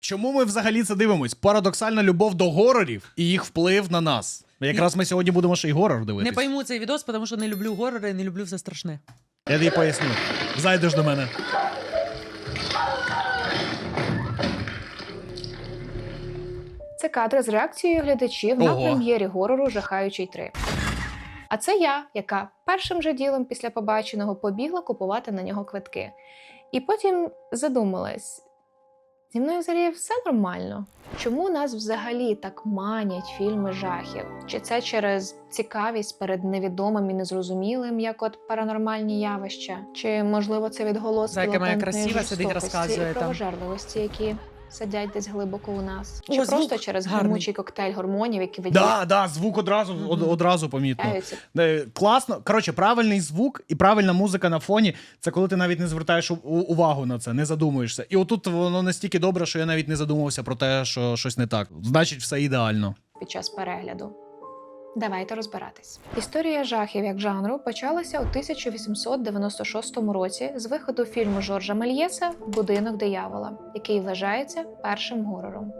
Чому ми взагалі це дивимось? Парадоксальна любов до горорів і їх вплив на нас. Якраз ми сьогодні будемо ще й горор дивитися. Не пойму цей відос, тому що не люблю горори, не люблю все страшне. Я тобі поясню. Зайдеш до мене. Це кадри з реакцією глядачів на Ого. прем'єрі горору Жахаючий 3. А це я, яка першим же ділом після побаченого побігла купувати на нього квитки. І потім задумалась: зі мною взагалі все нормально. Чому нас взагалі так манять фільми жахів? Чи це через цікавість перед невідомим і незрозумілим, як от паранормальні явища? Чи можливо це відголоски латентної красива жорстокості розказує і там. які сидять десь глибоко у нас? О, Чи звук просто через гарний. гримучий коктейль гормонів, які Да, да, звук одразу, од- одразу помітно. Е, Класно. Коротше, правильний звук і правильна музика на фоні це коли ти навіть не звертаєш у- увагу на це, не задумуєшся. І отут воно настільки добре, що я навіть не задумався про те, що щось не так. Значить, все ідеально. під час перегляду. Давайте розбиратись. Історія жахів як жанру почалася у 1896 році з виходу фільму Жоржа Мельєса Будинок диявола, який вважається першим горором.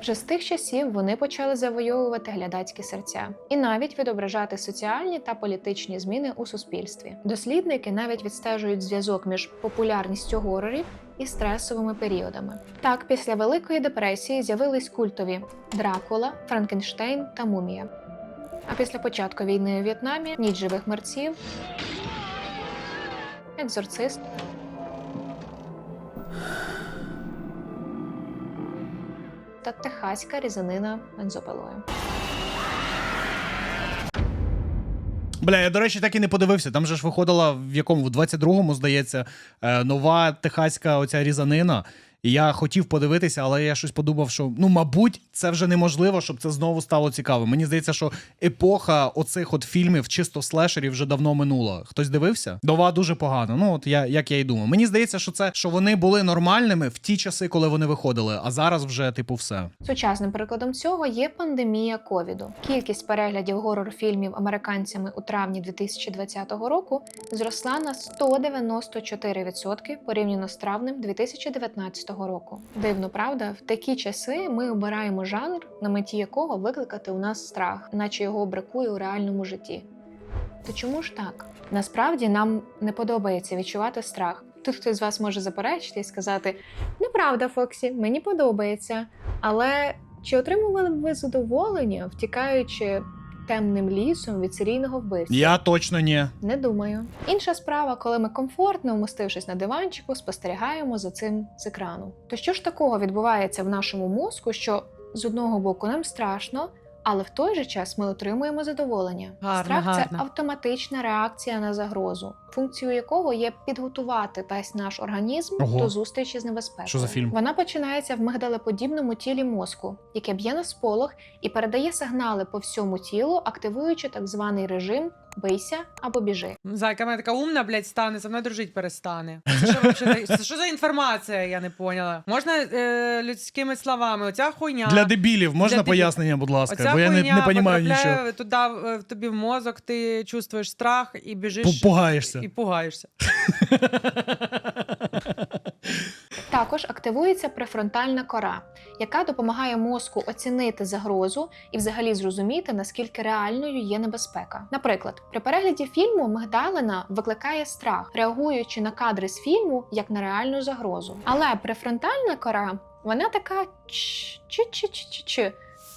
Вже з тих часів вони почали завойовувати глядацькі серця і навіть відображати соціальні та політичні зміни у суспільстві. Дослідники навіть відстежують зв'язок між популярністю горорів і стресовими періодами. Так, після Великої депресії з'явились культові Дракула, Франкенштейн та Мумія. А після початку війни у В'єтнамі Ніч живих мерців, Екзорцист. Та техаська різанина бензопилою. Бля, я, до речі, так і не подивився. Там же ж виходила в якому, в 22-му, здається, е, нова техаська оця різанина. Я хотів подивитися, але я щось подумав, що ну, мабуть, це вже неможливо, щоб це знову стало цікавим. Мені здається, що епоха оцих от фільмів, чисто слешерів, вже давно минула. Хтось дивився? Нова дуже погано. Ну, от я як я й думав. Мені здається, що це що вони були нормальними в ті часи, коли вони виходили, а зараз вже, типу, все. Сучасним прикладом цього є пандемія ковіду. Кількість переглядів горор-фільмів американцями у травні 2020 року зросла на 194% порівняно з травнем 2019 року. Дивно, правда, в такі часи ми обираємо жанр, на меті якого викликати у нас страх, наче його бракує у реальному житті. То чому ж так? Насправді нам не подобається відчувати страх. Тут хтось з вас може заперечити і сказати: Неправда, Фоксі, мені подобається. Але чи отримували б ви задоволення, втікаючи темним лісом від серійного вбивця? Я точно ні. Не думаю. Інша справа, коли ми комфортно, вмостившись на диванчику, спостерігаємо за цим з екрану. То що ж такого відбувається в нашому мозку, що з одного боку нам страшно, але в той же час ми отримуємо задоволення. Гарно, Страх це автоматична реакція на загрозу, функцію якого є підготувати весь наш організм Ого. до зустрічі з небезпекою. Що за фільм? Вона починається в мигдалеподібному тілі мозку, яке б'є на сполох і передає сигнали по всьому тілу, активуючи так званий режим бийся або біжи. Зайка мене така умна, блядь, стане, со мною дружить перестане. Це що, вообще, що за інформація, я не поняла. Можна е, людськими словами, оця хуйня. Для дебілів можна Для дебі- пояснення, будь ласка, Оця бо я не, хуйня не розумію потрапляє нічого. туди е, в тобі в мозок, ти чувствуєш страх і біжиш Пу- Пугаєшся. і пугаєшся. Також активується префронтальна кора, яка допомагає мозку оцінити загрозу і взагалі зрозуміти, наскільки реальною є небезпека. Наприклад, при перегляді фільму мигдалина викликає страх, реагуючи на кадри з фільму як на реальну загрозу. Але префронтальна кора, вона така чи-чи-чи-чи-чи,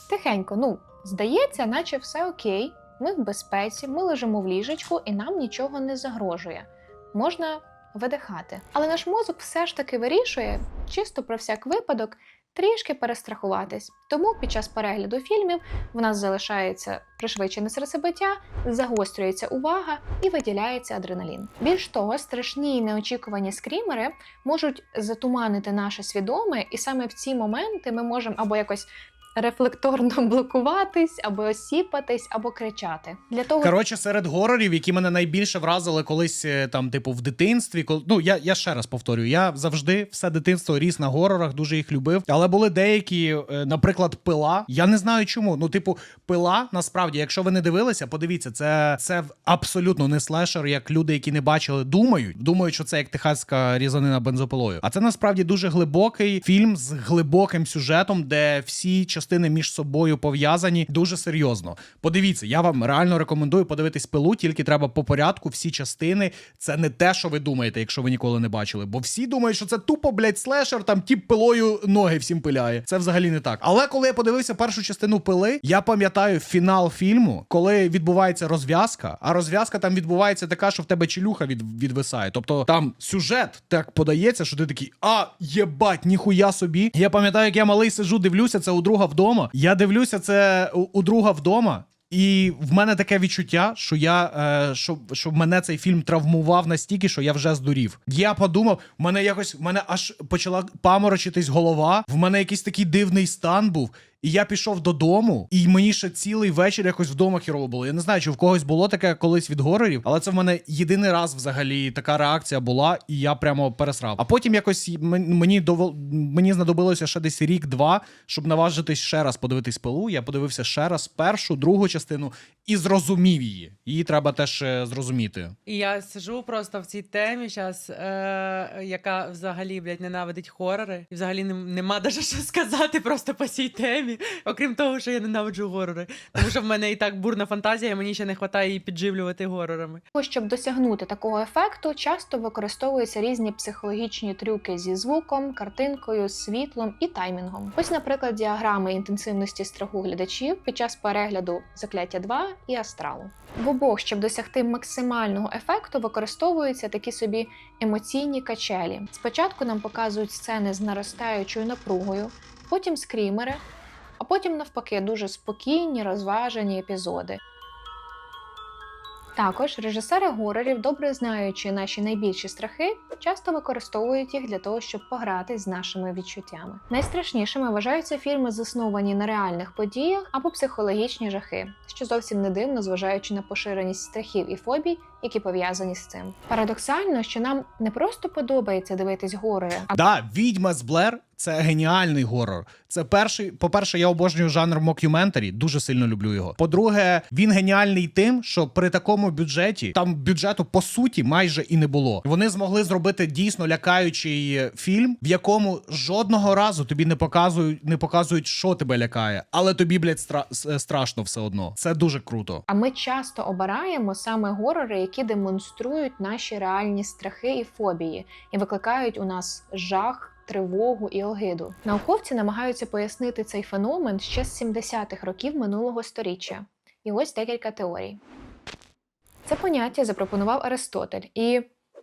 тихенько. Ну, здається, наче все окей. Ми в безпеці, ми лежимо в ліжечку і нам нічого не загрожує. Можна видихати. Але наш мозок все ж таки вирішує, чисто про всяк випадок, трішки перестрахуватись. Тому під час перегляду фільмів в нас залишається пришвидшене серцебиття, загострюється увага і виділяється адреналін. Більш того, страшні і неочікувані скрімери можуть затуманити наше свідоме, і саме в ці моменти ми можемо або якось рефлекторно блокуватись, або осіпатись, або кричати. Для того Коротше, серед горорів, які мене найбільше вразили колись е, там, типу, в дитинстві. Коли... Ну, я, я ще раз повторюю, я завжди все дитинство ріс на горорах, дуже їх любив. Але були деякі, е, наприклад, пила. Я не знаю чому. Ну, типу, пила, насправді, якщо ви не дивилися, подивіться, це, це абсолютно не слешер, як люди, які не бачили, думають. Думають, що це як техаська різанина бензопилою. А це насправді дуже глибокий фільм з глибоким сюжетом, де всі частини між собою пов'язані дуже серйозно. Подивіться, я вам реально рекомендую подивитись пилу, тільки треба по порядку. Всі частини це не те, що ви думаєте, якщо ви ніколи не бачили. Бо всі думають, що це тупо, блядь, слешер, там тіп пилою ноги всім пиляє. Це взагалі не так. Але коли я подивився першу частину пили, я пам'ятаю фінал фільму, коли відбувається розв'язка, а розв'язка там відбувається така, що в тебе челюха від, відвисає. Тобто там сюжет так подається, що ти такий, а єбать, ніхуя собі. Я пам'ятаю, як я малий сиджу, дивлюся це у друга вдома. Я дивлюся це у, у друга вдома. І в мене таке відчуття, що я е, що, що мене цей фільм травмував настільки, що я вже здурів. Я подумав, в мене якось в мене аж почала паморочитись голова. В мене якийсь такий дивний стан був. І я пішов додому, і мені ще цілий вечір якось вдома хірово було. Я не знаю, чи в когось було таке колись від горорів, але це в мене єдиний раз взагалі така реакція була, і я прямо пересрав. А потім якось мен- мені довел... мені знадобилося ще десь рік-два, щоб наважитись ще раз подивитись пилу. Я подивився ще раз першу, другу частину і зрозумів її. Її треба теж е, зрозуміти. І я сижу просто в цій темі зараз, е, яка взагалі, блядь, ненавидить хорори. І взагалі нем- нема даже що сказати просто по цій темі, окрім того, що я ненавиджу горори. Тому що в мене і так бурна фантазія, мені ще не вистачає її підживлювати горорами. щоб досягнути такого ефекту, часто використовуються різні психологічні трюки зі звуком, картинкою, світлом і таймінгом. Ось, наприклад, діаграми інтенсивності страху глядачів під час перегляду закляття 2 і астралу. В обох, щоб досягти максимального ефекту, використовуються такі собі емоційні качелі. Спочатку нам показують сцени з наростаючою напругою, потім скрімери, а потім навпаки дуже спокійні, розважені епізоди. Також режисери горорів, добре знаючи наші найбільші страхи, часто використовують їх для того, щоб пограти з нашими відчуттями. Найстрашнішими вважаються фільми, засновані на реальних подіях або психологічні жахи, що зовсім не дивно, зважаючи на поширеність страхів і фобій, які пов'язані з цим. Парадоксально, що нам не просто подобається дивитись горори, а Да, відьма з Блер це геніальний горор. Це перший, по-перше, я обожнюю жанр мокюментарі, дуже сильно люблю його. По-друге, він геніальний тим, що при такому бюджеті там бюджету по суті майже і не було. Вони змогли зробити дійсно лякаючий фільм, в якому жодного разу тобі не показують, не показують, що тебе лякає, але тобі, блядь, стра- страшно все одно. Це дуже круто. А ми часто обираємо саме горори, які демонструють наші реальні страхи і фобії, і викликають у нас жах. Тривогу і огиду науковці намагаються пояснити цей феномен ще з 70-х років минулого століття. І ось декілька теорій. Це поняття запропонував Аристотель, і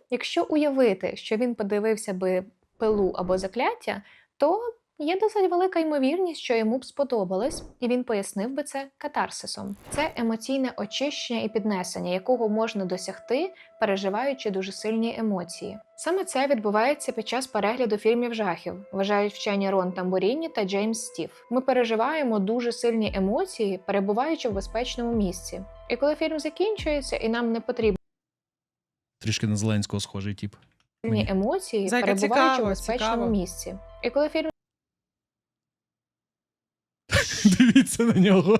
якщо уявити, що він подивився би пилу або закляття, то є досить велика ймовірність, що йому б сподобалось, і він пояснив би це катарсисом. Це емоційне очищення і піднесення, якого можна досягти, переживаючи дуже сильні емоції. Саме це відбувається під час перегляду фільмів жахів, вважають вчені Рон Тамбуріні та Джеймс Стів. Ми переживаємо дуже сильні емоції, перебуваючи в безпечному місці. І коли фільм закінчується, і нам не потрібні Трішки на Зеленського схожий тип. Мені. емоції, Зайка, перебуваючи цікаво, в безпечному цікаво. місці. І коли фільм Дивіться на нього.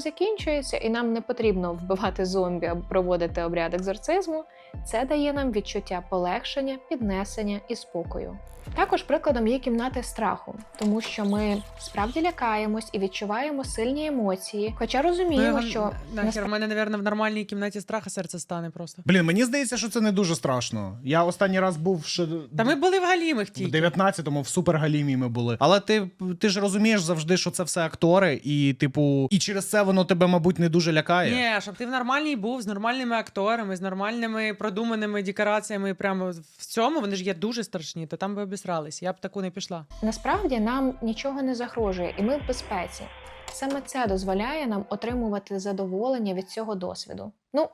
закінчується, і нам не потрібно вбивати зомбі або проводити обряд екзорцизму, це дає нам відчуття полегшення, піднесення і спокою. Також прикладом є кімнати страху, тому що ми справді лякаємось і відчуваємо сильні емоції, хоча розуміємо, Ну, що нахер, у мене, напевно, в нормальній кімнаті страха серце стане просто. Блін, мені здається, що це не дуже страшно. Я останній раз був ще Та ми були в галімих в тільки. 19-му, в супергалімі ми були. Але ти, ти ж розумієш завжди, що це все актори, і, типу, і через це воно тебе, мабуть, не дуже лякає. Ні, щоб ти в нормальній був з нормальними акторами, з нормальними продуманими декораціями. Прямо в цьому вони ж є дуже страшні, то там би обісрались. Я б таку не пішла. насправді нам нічого не загрожує, і ми в безпеці. Саме це дозволяє нам отримувати задоволення від цього досвіду. Ну,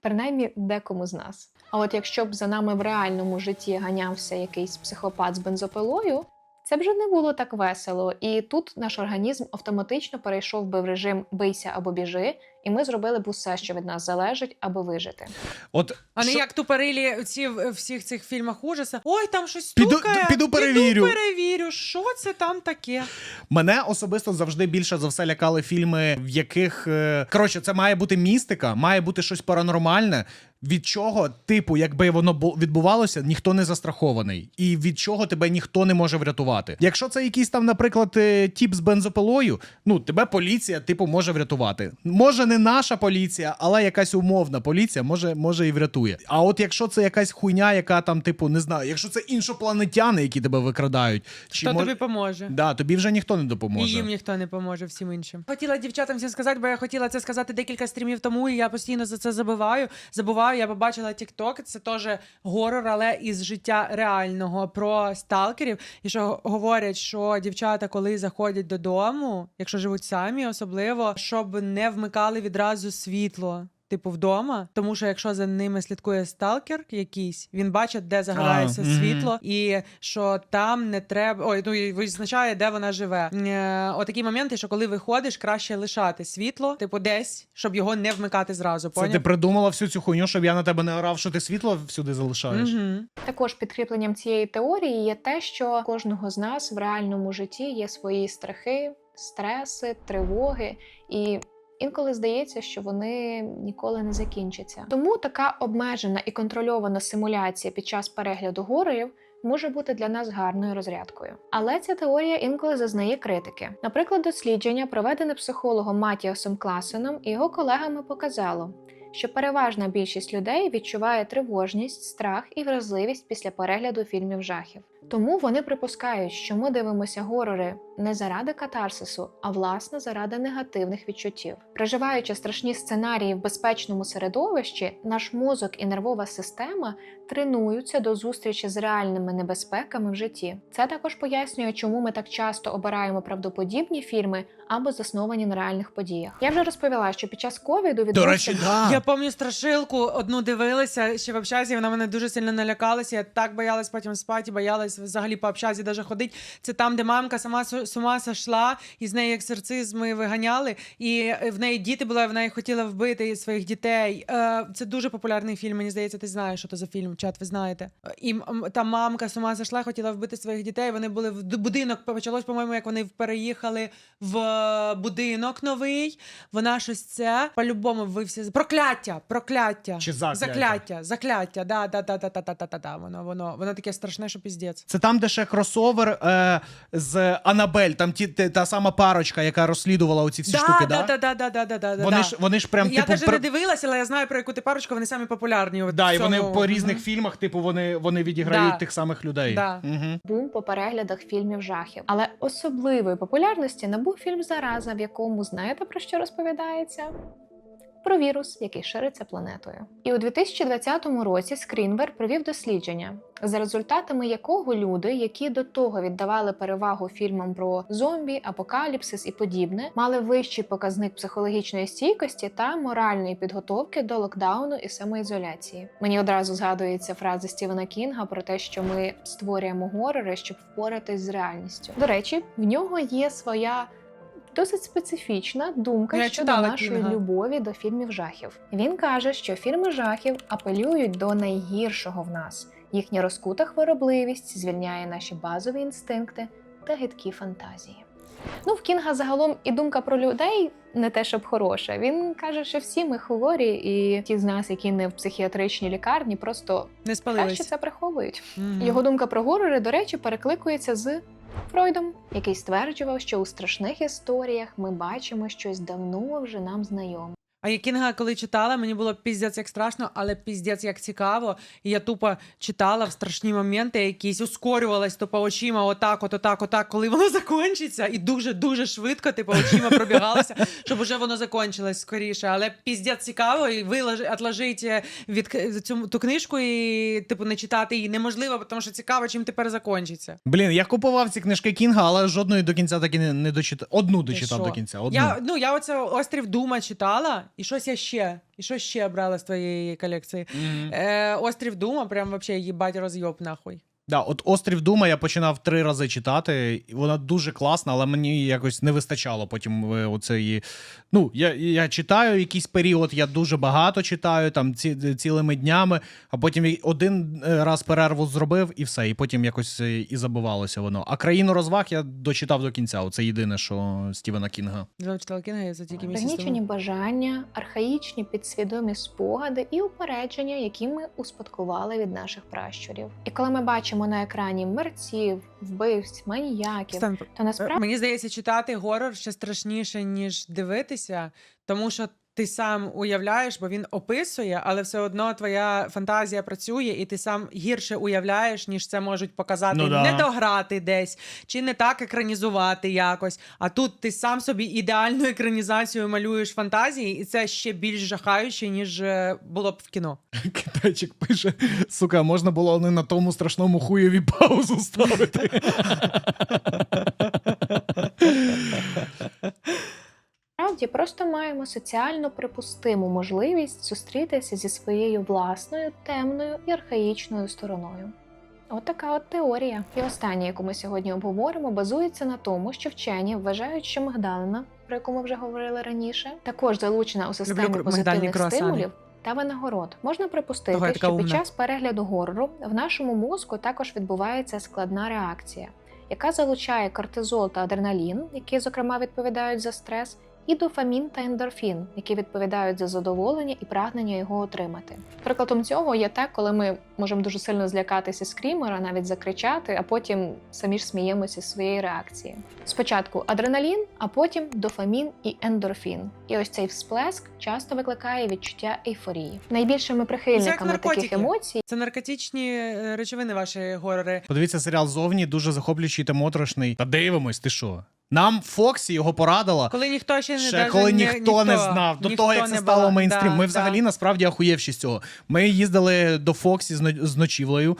принаймні декому з нас. А от якщо б за нами в реальному житті ганявся якийсь психопат з бензопилою, це вже не було так весело. І тут наш організм автоматично перейшов би в режим бийся або біжи, і ми зробили б усе, що від нас залежить, аби вижити. От А не що- як тупорилі ці в всіх цих фільмах ужаса. Ой, там щось Піду- стукає. піду перевірю. Піду перевірю, що це там таке. Мене особисто завжди більше за все лякали фільми, в яких е, коротше, це має бути містика, має бути щось паранормальне. Від чого, типу, якби воно бу- відбувалося, ніхто не застрахований, і від чого тебе ніхто не може врятувати. Якщо це якийсь там, наприклад, е, тіп з бензопилою, ну тебе поліція, типу, може врятувати. Може, не наша поліція, але якась умовна поліція може, може і врятує. А от якщо це якась хуйня, яка там, типу, не знаю, якщо це іншопланетяни, які тебе викрадають, чи Хто мож- тобі поможе? Да, тобі вже ніхто не допоможе. І їм ніхто не поможе всім іншим. Хотіла дівчатам всім сказати, бо я хотіла це сказати декілька стрімів тому, і я постійно за це забуваю. Забуваю, я побачила TikTok, це теж горор, але із життя реального про сталкерів. І що говорять, що дівчата, коли заходять додому, якщо живуть самі, особливо, щоб не вмикали відразу світло. Типу вдома, тому що якщо за ними слідкує сталкер якийсь, він бачить, де загорається А, мгм. світло, і що там не треба. Ой, ну і визначає, де вона живе. Е, отакі моменти, що коли виходиш, краще лишати світло, типу, десь, щоб його не вмикати зразу. Це Поняв? ти придумала всю цю хуйню, щоб я на тебе не орав, що ти світло всюди залишаєш. Угу. Також підкріпленням цієї теорії є те, що кожного з нас в реальному житті є свої страхи, стреси, тривоги і. Інколи здається, що вони ніколи не закінчаться. Тому така обмежена і контрольована симуляція під час перегляду горорів може бути для нас гарною розрядкою. Але ця теорія інколи зазнає критики. Наприклад, дослідження, проведене психологом Матіасом Класеном і його колегами, показало, що переважна більшість людей відчуває тривожність, страх і вразливість після перегляду фільмів жахів. Тому вони припускають, що ми дивимося горори не заради катарсису, а власне заради негативних відчуттів. Проживаючи страшні сценарії в безпечному середовищі, наш мозок і нервова система тренуються до зустрічі з реальними небезпеками в житті. Це також пояснює, чому ми так часто обираємо правдоподібні фільми або засновані на реальних подіях. Я вже розповіла, що під час ковіду До речі, да. Я пам'ятаю страшилку, одну дивилася ще в общазі, вона мене дуже сильно налякалася. Я так боялась потім спати, боялась взагалі по общазі даже ходити. Це там, де мамка сама с- з ума сошла, і з неї ексорцизми виганяли, і в неї діти були, вона їх хотіла вбити своїх дітей. Е, Це дуже популярний фільм. Мені здається, ти знаєш, що це за фільм. Чат, ви знаєте. І м- та мамка з ума сошла, хотіла вбити своїх дітей. Вони були в будинок. Почалось, по-моєму, як вони переїхали в е, будинок новий. Вона щось це по-любому вився. Прокляття, прокляття. Чи закляття? Закляття, закляття. Да, да, да, да, да, да, да, да, да. Воно, воно, воно таке страшне, що піздець. Це там, де ще кросовер е, з Анабель, там ті, те- та сама парочка, яка розслідувала оці всі штуки, да? да, да, да, да, да, да, Вони да. ж вони ж прям я типу навіть пр- не дивилася, але я знаю про яку ти парочку, вони самі популярні. от Да, в і вони цьому. по різних Мгм. фільмах, типу, вони, вони відіграють Да. тих самих людей. Да. Угу. бум по переглядах фільмів жахів. Але особливої популярності набув фільм Зараза, в якому знаєте про що розповідається? Про вірус, який шириться планетою. І у 2020 році Скрінвер провів дослідження, за результатами якого люди, які до того віддавали перевагу фільмам про зомбі, апокаліпсис і подібне, мали вищий показник психологічної стійкості та моральної підготовки до локдауну і самоізоляції. Мені одразу згадується фраза Стівена Кінга про те, що ми створюємо горори, щоб впоратись з реальністю. До речі, в нього є своя. Досить специфічна думка Я щодо нашої Кінга. любові до фільмів жахів. Він каже, що фільми жахів апелюють до найгіршого в нас. Їхня розкута хворобливість звільняє наші базові інстинкти та гидкі фантазії. Ну, в Кінга загалом і думка про людей не те, щоб хороша. Він каже, що всі ми хворі, і ті з нас, які не в психіатричній лікарні, просто Не краще це приховують. Мгм. Його думка про горори, до речі, перекликується з Фройдом, який стверджував, що у страшних історіях ми бачимо щось давно вже нам знайоме. А я Кінга, коли читала, мені було піздець як страшно, але піздець як цікаво. І я тупо читала в страшні моменти якісь, ускорювалась тупо очима, отак, от, отак, отак, коли воно закінчиться, і дуже дуже швидко, типу, очима пробігалася, щоб уже воно закінчилось скоріше. Але піздець цікаво, і вилож, отложити від к- цю ту книжку і типу не читати її неможливо, тому що цікаво, чим тепер закінчиться. Блін, я купував ці книжки Кінга, але жодної до кінця так і не, не дочитав. Одну дочитав до кінця. Одну. Я, ну, я оце Острів Дума читала, і щось я ще, і що ще брала з твоєї колекції. Е, Острів Дума, прям вообще їбать розйоб нахуй. Да, от Острів Дума я починав три рази читати, і вона дуже класна, але мені якось не вистачало потім е, оцеї. Ну, я, я читаю якийсь період, я дуже багато читаю, там ці, цілими днями, а потім один е, раз перерву зробив і все, і потім якось е, і забувалося воно. А країну розваг я дочитав до кінця. Це єдине, що Стівена Кінга. Знову читала Кінга, я за тільки місяць Пригнічені бажання, архаїчні підсвідомі спогади і упередження, які ми успадкували від наших пращурів. І коли ми бачимо на екрані мерців, вбивць, маніяків, Стан, то насправді Мені здається, читати горор ще страшніше, ніж дивитися, тому що ти сам уявляєш, бо він описує, але все одно твоя фантазія працює, і ти сам гірше уявляєш, ніж це можуть показати, Ну да. не дограти десь, чи не так екранізувати якось. А тут ти сам собі ідеальну екранізацію малюєш фантазії, і це ще більш жахаюче, ніж е, було б в кіно. Китайчик пише: сука, можна було не на тому страшному хуєві паузу ставити. просто маємо соціально припустиму можливість зустрітися зі своєю власною темною і архаїчною стороною. От така от теорія. І остання, яку ми сьогодні обговоримо, базується на тому, що вчені вважають, що Магдалина, про яку ми вже говорили раніше, також залучена у систему кр- позитивних стимулів та винагород. Можна припустити, Того що під час перегляду горору в нашому мозку також відбувається складна реакція, яка залучає кортизол та адреналін, які, зокрема, відповідають за стрес, і дофамін та ендорфін, які відповідають за задоволення і прагнення його отримати. Прикладом цього є те, коли ми можемо дуже сильно злякатися скрімера, навіть закричати, а потім самі ж сміємося з своєї реакції. Спочатку адреналін, а потім дофамін і ендорфін. І ось цей всплеск часто викликає відчуття ейфорії. Найбільшими прихильниками таких емоцій Це наркотичні е, речовини, ваші горори. Подивіться серіал зовні, дуже захоплюючий та моторошний. Та дивимось, ти що? Нам Фоксі його порадила. Коли ніхто ще не Ще даже коли ніхто, ніхто, не знав, до ніхто того як це стало була. мейнстрім. Да, Ми да. взагалі насправді ахуєвші з цього. Ми їздили до Фоксі з ночівлею.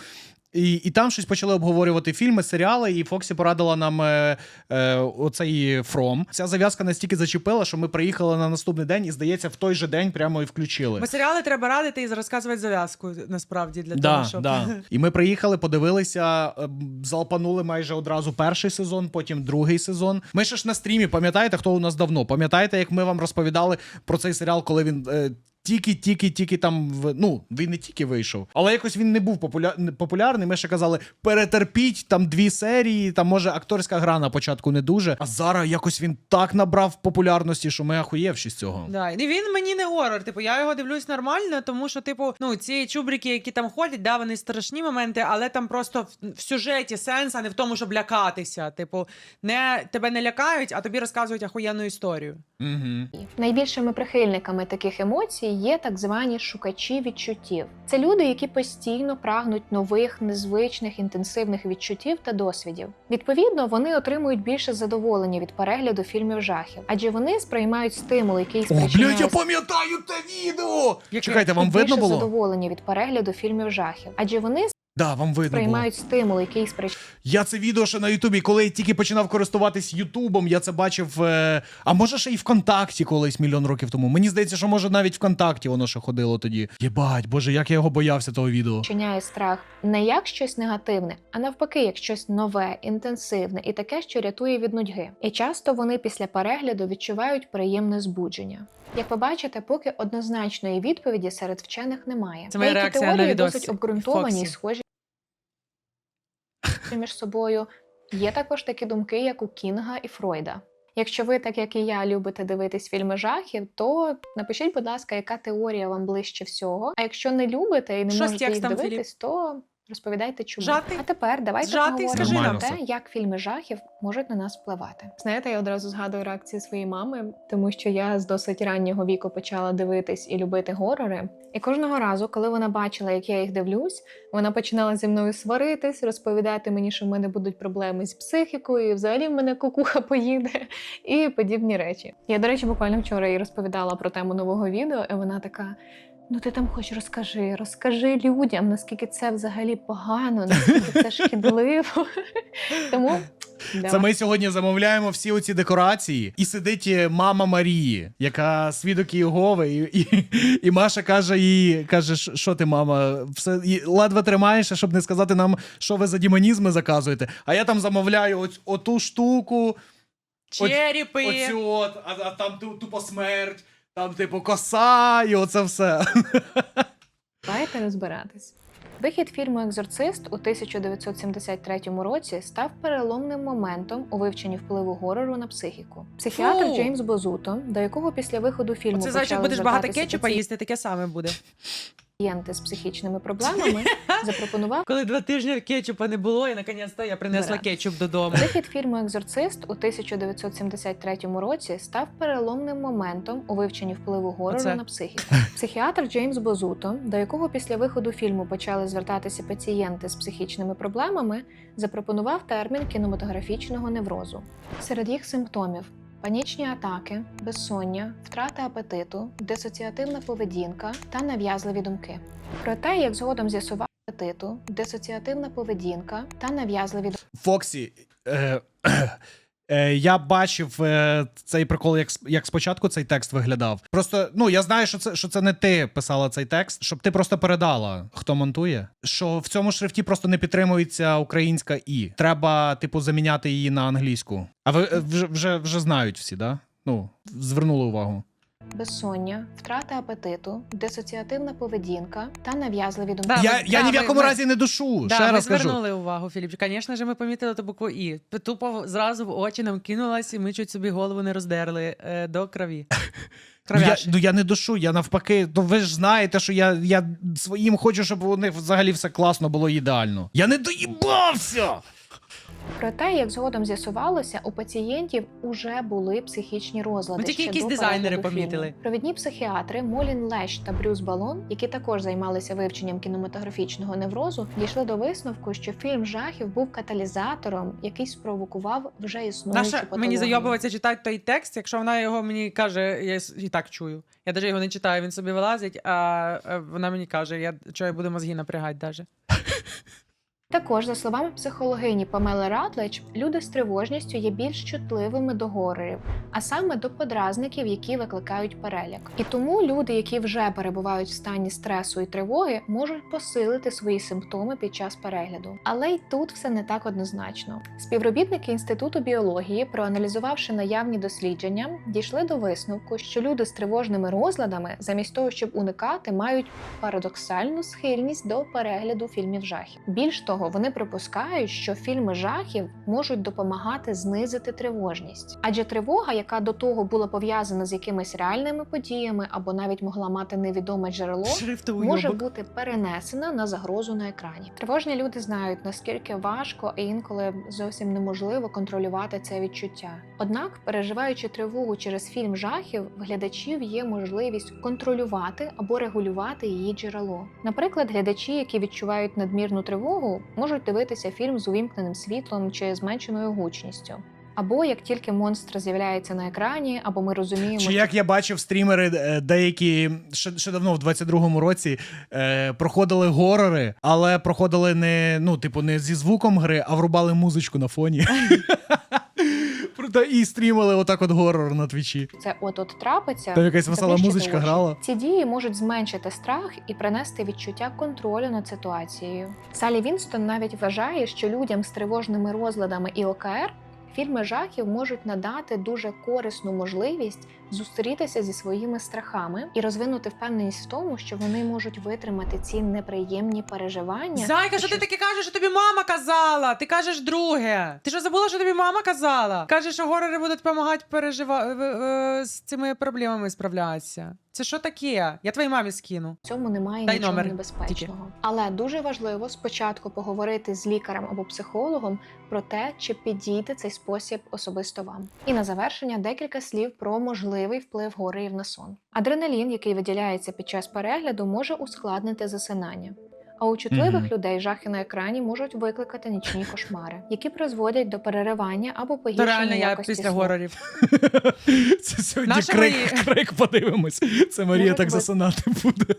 І, і там щось почали обговорювати фільми, серіали, і Фоксі порадила нам е, е, оцей Фром. Ця зав'язка настільки зачепила, що ми приїхали на наступний день, і здається, в той же день прямо і включили. Бо серіали треба радити і розказувати зав'язку насправді для Да, того, щоб да. І ми приїхали, подивилися, е, залпанули майже одразу перший сезон, потім другий сезон. Ми ще ж на стрімі, пам'ятаєте, хто у нас давно? Пам'ятаєте, як ми вам розповідали про цей серіал, коли він. е, Тільки, тільки, тільки там в- ну він не тільки вийшов, але якось він не був популя... популярний. Ми ще казали, перетерпіть там дві серії. Там може акторська гра на початку не дуже. А зараз якось він так набрав популярності, що ми ахуєвші з цього. Да, і він мені не горор. Типу, я його дивлюсь нормально, тому що, типу, ну ці чубрики, які там ходять, да, вони страшні моменти, але там просто в, в сюжеті сенс, а не в тому, щоб лякатися. Типу, не тебе не лякають, а тобі розказують ахуєнну історію. Угу. Найбільшими прихильниками таких емоцій є так звані шукачі відчуттів. Це люди, які постійно прагнуть нових, незвичних, інтенсивних відчуттів та досвідів. Відповідно, вони отримують більше задоволення від перегляду фільмів жахів, адже вони сприймають стимул, який О, блядь, я пам'ятаю те відео! Чекайте, вам видно було? задоволення від перегляду фільмів жахів, адже вони Да, вам видно було. сприймають стимул, який спричиняє Я це відео ще на Ютубі, коли я тільки починав користуватись Ютубом, я це бачив. Е... А може ще і ВКонтакті колись мільйон років тому. Мені здається, що може навіть ВКонтакті воно ще ходило тоді. Єбать, боже, як я його боявся того відео. Вчиняє страх не як щось негативне, а навпаки, як щось нове, інтенсивне і таке, що рятує від нудьги. І часто вони після перегляду відчувають приємне збудження. Як ви бачите, поки однозначної відповіді серед вчених немає. Це моя Деякі реакція на теорії досить обґрунтовані і схожі між собою. Є також такі думки, як у Кінга і Фройда. Якщо ви, так як і я, любите дивитись фільми жахів, то напишіть, будь ласка, яка теорія вам ближче всього. А якщо не любите і не з можете їх дивитись, то розповідайте чому. Зжатий? А тепер давайте Зжатий, поговоримо скажи про нам. те, як фільми жахів можуть на нас впливати. Знаєте, я одразу згадую реакцію своєї мами, тому що я з досить раннього віку почала дивитись і любити горори. І кожного разу, коли вона бачила, як я їх дивлюсь, вона починала зі мною сваритись, розповідати мені, що в мене будуть проблеми з психікою, і взагалі в мене кукуха поїде, і подібні речі. Я, до речі, буквально вчора їй розповідала про тему нового відео, і вона така. Ну, ти там хоч розкажи, розкажи людям, наскільки це взагалі погано, наскільки це шкідливо. Тому Да. Це ми сьогодні замовляємо всі оці декорації, і сидить е, мама Марії, яка свідок Єгови, і, і, і Маша каже їй: каже, «Що- ти, мама, все і ледве тримаєшся, щоб не сказати нам, що ви за демонізми заказуєте. А я там замовляю оць, оту штуку, Черепи. оцю от, а, а там ту- тупо смерть, там, типу, коса, і оце все. Давайте розбиратись. Вихід фільму Екзорцист у 1973 році став переломним моментом у вивченні впливу горору на психіку. Психіатр Фу! Джеймс Бозуто, до якого після виходу фільму Оце значить, будеш багато звертатися кетчупа їсти, таке саме буде. з психічними проблемами, запропонував Коли два тижні кетчупа не було, і наконець-то я принесла Збиратись. кетчуп додому. Вихід фільму Екзорцист у 1973 році став переломним моментом у вивченні впливу горору Оце. на психіку. Психіатр Джеймс Бозуто, до якого після виходу фільму почали звертатися пацієнти з психічними проблемами, запропонував термін кінематографічного неврозу. Серед їх симптомів. Панічні атаки, безсоння, втрата апетиту, дисоціативна поведінка та нав'язливі думки. Про те, як згодом з'ясував апетиту, дисоціативна поведінка та нав'язливі думки. Фоксі. Е, е, я бачив е, цей прикол, як, як спочатку цей текст виглядав. Просто ну я знаю, що це, що це не ти писала цей текст, щоб ти просто передала, хто монтує. Що в цьому шрифті просто не підтримується українська і. Треба, типу, заміняти її на англійську. А ви е, вже, вже, вже знають всі, да? Ну, звернули увагу. Безсоння, втрата апетиту, дисоціативна поведінка та нав'язливі думки. Да, я ми- я да, ні в якому ми- разі не душу. Да, Ще ми раз кажу. звернули увагу, Філіп. Звісно ж, ми помітили ту букву І. Тупо зразу в очі нам кинулась, і ми чуть собі голову не роздерли е, до крові. Ну я, Кровяші. ну я не душу, я навпаки. Ну ви ж знаєте, що я, я своїм хочу, щоб у них взагалі все класно було ідеально. Я не доїбався! Про те, як згодом з'ясувалося, у пацієнтів уже були психічні розлади. Ну, тільки якісь дизайнери помітили. фільму. Провідні психіатри Молін Леш та Брюс Балон, які також займалися вивченням кінематографічного неврозу, дійшли до висновку, що фільм жахів був каталізатором, який спровокував вже існуючі Наша патології. мені зайобується читати той текст, якщо вона його мені каже, я і так чую. Я навіть його не читаю, він собі вилазить, а е, вона мені каже, я що я буду мозги напрягати даже. Також, за словами психологині Памели Ратлич, люди з тривожністю є більш чутливими до горорів, а саме до подразників, які викликають переляк. І тому люди, які вже перебувають в стані стресу і тривоги, можуть посилити свої симптоми під час перегляду. Але й тут все не так однозначно. Співробітники інституту біології, проаналізувавши наявні дослідження, дійшли до висновку, що люди з тривожними розладами, замість того, щоб уникати, мають парадоксальну схильність до перегляду фільмів жахів. Більш того, вони припускають, що фільми жахів можуть допомагати знизити тривожність, адже тривога, яка до того була пов'язана з якимись реальними подіями або навіть могла мати невідоме джерело. Шрифтовий Може бути перенесена на загрозу на екрані. Тривожні люди знають, наскільки важко і інколи зовсім неможливо контролювати це відчуття. Однак, переживаючи тривогу через фільм жахів, в глядачів є можливість контролювати або регулювати її джерело. Наприклад, глядачі, які відчувають надмірну тривогу, можуть дивитися фільм з увімкненим світлом чи зменшеною гучністю. Або як тільки монстр з'являється на екрані, або ми розуміємо, Чи як я бачив стрімери, е, деякі ще, ще давно, в 22-му році, е, проходили горори, але проходили не, ну, типу, не зі звуком гри, а врубали музичку на фоні. Проте і стрімили отак от горор на твічі. це от-от трапиться. Там якась весела заплющити музичка очі. грала. Ці дії можуть зменшити страх і принести відчуття контролю над ситуацією. Салі Вінстон навіть вважає, що людям з тривожними розладами і ОКР фільми жахів можуть надати дуже корисну можливість зустрітися зі своїми страхами і розвинути впевненість в тому, що вони можуть витримати ці неприємні переживання. Зайка, що ти таке кажеш, що тобі мама казала? Ти кажеш друге. Ти що забула, що тобі мама казала? Кажеш, що горори будуть допомагати пережива... в- в- з цими проблемами справлятися. Це що таке? Я твоїй мамі скину. В цьому немає Дай нічого номер небезпечного. Але дуже важливо спочатку поговорити з лікарем або психологом про те, чи підійде цей спосіб особисто вам. І на завершення декілька слів про можливий вплив горорів на сон. Адреналін, який виділяється під час перегляду, може ускладнити засинання. А у чутливих Мгм. людей жахи на екрані можуть викликати нічні кошмари, які призводять до переривання або погіршення реально я після сну. горорів. Це сьогодні Наша крик, мої- крик подивимось. Це Марія Може так бути. засинати буде.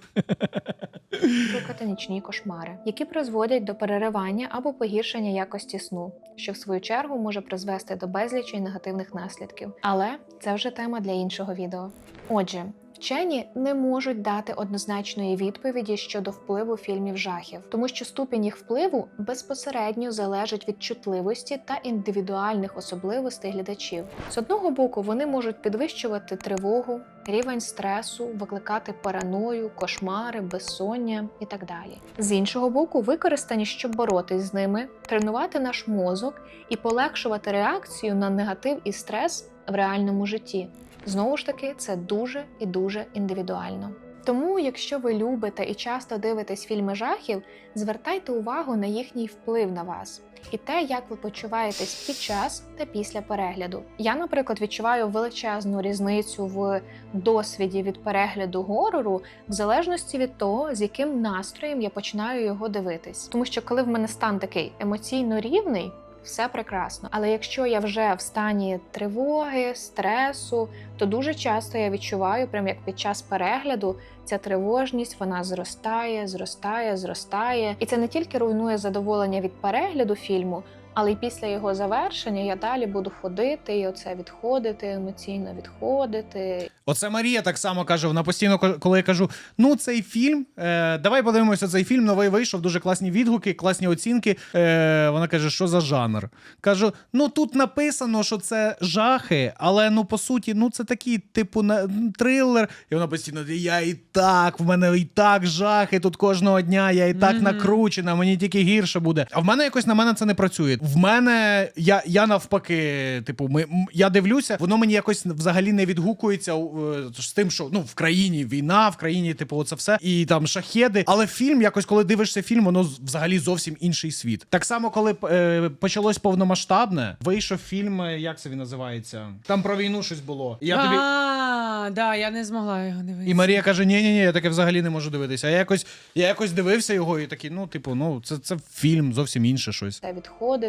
викликати нічні кошмари, які призводять до переривання або погіршення якості сну, що в свою чергу може призвести до безлічі негативних наслідків. Але це вже тема для іншого відео. Отже, вчені не можуть дати однозначної відповіді щодо впливу фільмів жахів, тому що ступінь їх впливу безпосередньо залежить від чутливості та індивідуальних особливостей глядачів. З одного боку, вони можуть підвищувати тривогу, рівень стресу, викликати параною, кошмари, безсоння і так далі. З іншого боку, використані, щоб боротись з ними, тренувати наш мозок і полегшувати реакцію на негатив і стрес в реальному житті. Знову ж таки, це дуже і дуже індивідуально. Тому, якщо ви любите і часто дивитесь фільми жахів, звертайте увагу на їхній вплив на вас і те, як ви почуваєтесь під час та після перегляду. Я, наприклад, відчуваю величезну різницю в досвіді від перегляду горору в залежності від того, з яким настроєм я починаю його дивитись. Тому що коли в мене стан такий емоційно рівний. Все прекрасно, але якщо я вже в стані тривоги, стресу, то дуже часто я відчуваю, прям як під час перегляду, ця тривожність вона зростає, зростає, зростає. І це не тільки руйнує задоволення від перегляду фільму, але й після його завершення я далі буду ходити і оце відходити, емоційно відходити. Оце Марія так само каже. Вона постійно, ко- коли я кажу: ну цей фільм, е, давай подивимося цей фільм. Новий вийшов, дуже класні відгуки, класні оцінки. Е, вона каже, що за жанр? Кажу: ну тут написано, що це жахи, але ну по суті, ну це такий, типу, на, трилер. І вона постійно, я і так, в мене і так жахи тут кожного дня, я і так Мгм. накручена, мені тільки гірше буде. А в мене якось на мене це не працює. В мене я, я навпаки, типу, ми, я дивлюся, воно мені якось взагалі не відгукується е, з тим, що ну в країні війна, в країні, типу, оце все, і там шахеди. Але фільм, якось, коли дивишся фільм, воно взагалі зовсім інший світ. Так само, коли е, почалось повномасштабне, вийшов фільм, е, як це він називається? Там про війну щось було. І Я тобі. А, да, я не змогла його дивитися. І Марія каже: ні, ні, ні, я таке взагалі не можу дивитися. А я якось, я якось дивився його і такий, ну, типу, ну, це, це фільм, зовсім інше щось. Це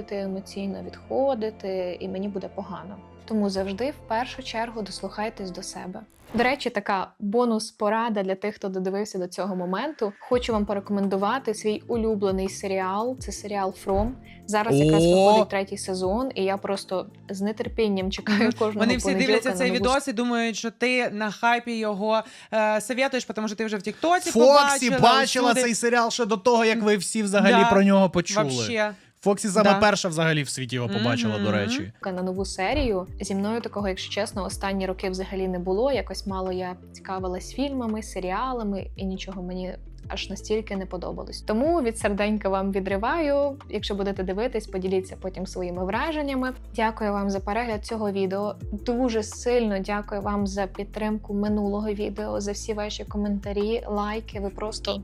відходити, емоційно відходити, і мені буде погано. Тому завжди в першу чергу дослухайтесь до себе. До речі, така бонус-порада для тих, хто додивився до цього моменту. Хочу вам порекомендувати свій улюблений серіал. Це серіал Фром. Зараз якраз виходить третій сезон, і я просто з нетерпінням чекаю кожного Вони всі дивляться цей нову відос і думають, що ти на хайпі його е, советуєш, тому що ти вже в Тіктоці Фоксі бачила цей серіал ще до того, як ви всі взагалі Да. про нього почули. Вообще. Фоксі саме Да. перша взагалі в світі його побачила, Мгм. до речі. на нову серію. Зі мною такого, якщо чесно, останні роки взагалі не було. Якось мало я цікавилась фільмами, серіалами, і нічого мені аж настільки не подобалось. Тому від серденька вам відриваю. Якщо будете дивитись, поділіться потім своїми враженнями. Дякую вам за перегляд цього відео. Дуже сильно дякую вам за підтримку минулого відео, за всі ваші коментарі, лайки. Ви просто.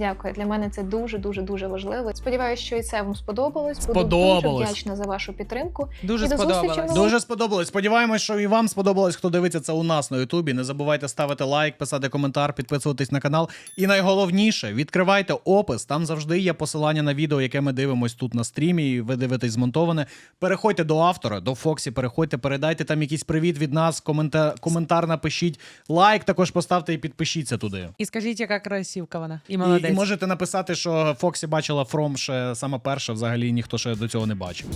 Дякую. Для мене це дуже дуже дуже важливо. Сподіваюся, що і це вам сподобалось. Буду Сподобалось. дуже вдячна за вашу підтримку. Дуже І до сподобалось. Дуже сподобалось. Сподіваємось, що і вам сподобалось, хто дивиться це у нас на Ютубі. Не забувайте ставити лайк, писати коментар, підписуватись на канал. І найголовніше, відкривайте опис. Там завжди є посилання на відео, яке ми дивимось тут на стрімі. І ви дивитесь змонтоване. Переходьте до автора, до Фоксі. Переходьте, передайте там якийсь привіт від нас. Коментар, коментар напишіть. Лайк також поставте і підпишіться туди. І скажіть, яка красивка вона. І молодець. І можете написати, що Фоксі бачила Фром ще саме перша, взагалі ніхто ще до цього не бачив.